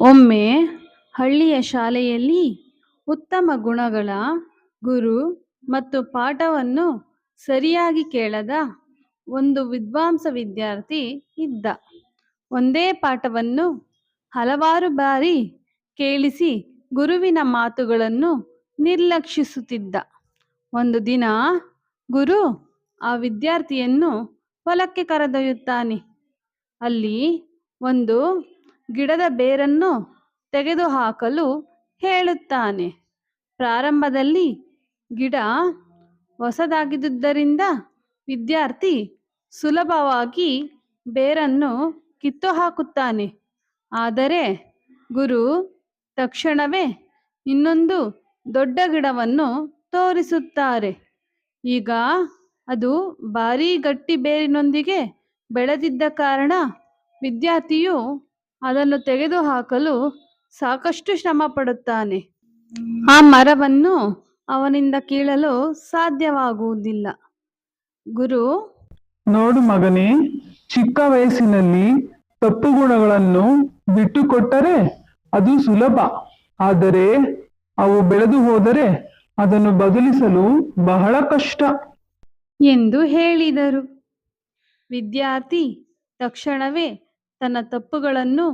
ಒಮ್ಮೆ ಹಳ್ಳಿಯ ಶಾಲೆಯಲ್ಲಿ ಉತ್ತಮ ಗುಣಗಳ ಗುರು ಮತ್ತು ಪಾಠವನ್ನು ಸರಿಯಾಗಿ ಕೇಳದ ಒಂದು ವಿದ್ವಾಂಸ ವಿದ್ಯಾರ್ಥಿ ಇದ್ದ. ಒಂದೇ ಪಾಠವನ್ನು ಹಲವಾರು ಬಾರಿ ಕೇಳಿಸಿ ಗುರುವಿನ ಮಾತುಗಳನ್ನು ನಿರ್ಲಕ್ಷಿಸುತ್ತಿದ್ದ. ಒಂದು ದಿನ ಗುರು ಆ ವಿದ್ಯಾರ್ಥಿಯನ್ನು ಹೊಲಕ್ಕೆ ಕರೆದೊಯ್ಯುತ್ತಾನೆ. ಅಲ್ಲಿ ಒಂದು ಗಿಡದ ಬೇರನ್ನು ತೆಗೆದುಹಾಕಲು ಹೇಳುತ್ತಾನೆ. ಪ್ರಾರಂಭದಲ್ಲಿ ಗಿಡ ಹೊಸದಾಗಿದ್ದುದರಿಂದ ವಿದ್ಯಾರ್ಥಿ ಸುಲಭವಾಗಿ ಬೇರನ್ನು ಕಿತ್ತು ಹಾಕುತ್ತಾನೆ ಆದರೆ ಗುರು ತಕ್ಷಣವೇ ಇನ್ನೊಂದು ದೊಡ್ಡ ಗಿಡವನ್ನು ತೋರಿಸುತ್ತಾರೆ. ಈಗ ಅದು ಭಾರೀ ಗಟ್ಟಿ ಬೇರಿನೊಂದಿಗೆ ಬೆಳೆದಿದ್ದ ಕಾರಣ ವಿದ್ಯಾರ್ಥಿಯು ಅದನ್ನು ತೆಗೆದುಹಾಕಲು ಸಾಕಷ್ಟು ಶ್ರಮ ಪಡುತ್ತಾನೆ ಆ ಮರವನ್ನು ಅವನಿಂದ ಕೀಳಲು ಸಾಧ್ಯವಾಗುವುದಿಲ್ಲ. ಗುರು ನೋಡು ಮಗನೇ ಚಿಕ್ಕ ವಯಸ್ಸಿನಲ್ಲಿ ತಪ್ಪು ಗುಣಗಳನ್ನು ಬಿಟ್ಟುಕೊಟ್ಟರೆ ಅದು ಸುಲಭ. ಆದರೆ ಅವು ಬೆಳೆದು ಹೋದರೆ ಅದನ್ನು ಬದಲಿಸಲು ಬಹಳ ಕಷ್ಟ. ಎಂದು ಹೇಳಿದರು. ವಿದ್ಯಾರ್ಥಿ ತಕ್ಷಣವೇ ತನ್ನ ತಪ್ಪುಗಳನ್ನು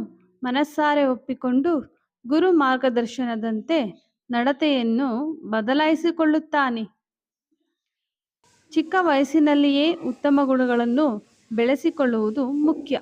ಮನಸ್ಸಾರೆ ಒಪ್ಪಿಕೊಂಡು ಗುರು ಮಾರ್ಗದರ್ಶನದಂತೆ ನಡತೆಯನ್ನು ಬದಲಾಯಿಸಿಕೊಳ್ಳುತ್ತಾನೆ. ಚಿಕ್ಕ ವಯಸ್ಸಿನಲ್ಲಿಯೇ ಉತ್ತಮ ಗುಣಗಳನ್ನು ಬೆಳೆಸಿಕೊಳ್ಳುವುದು ಮುಖ್ಯ.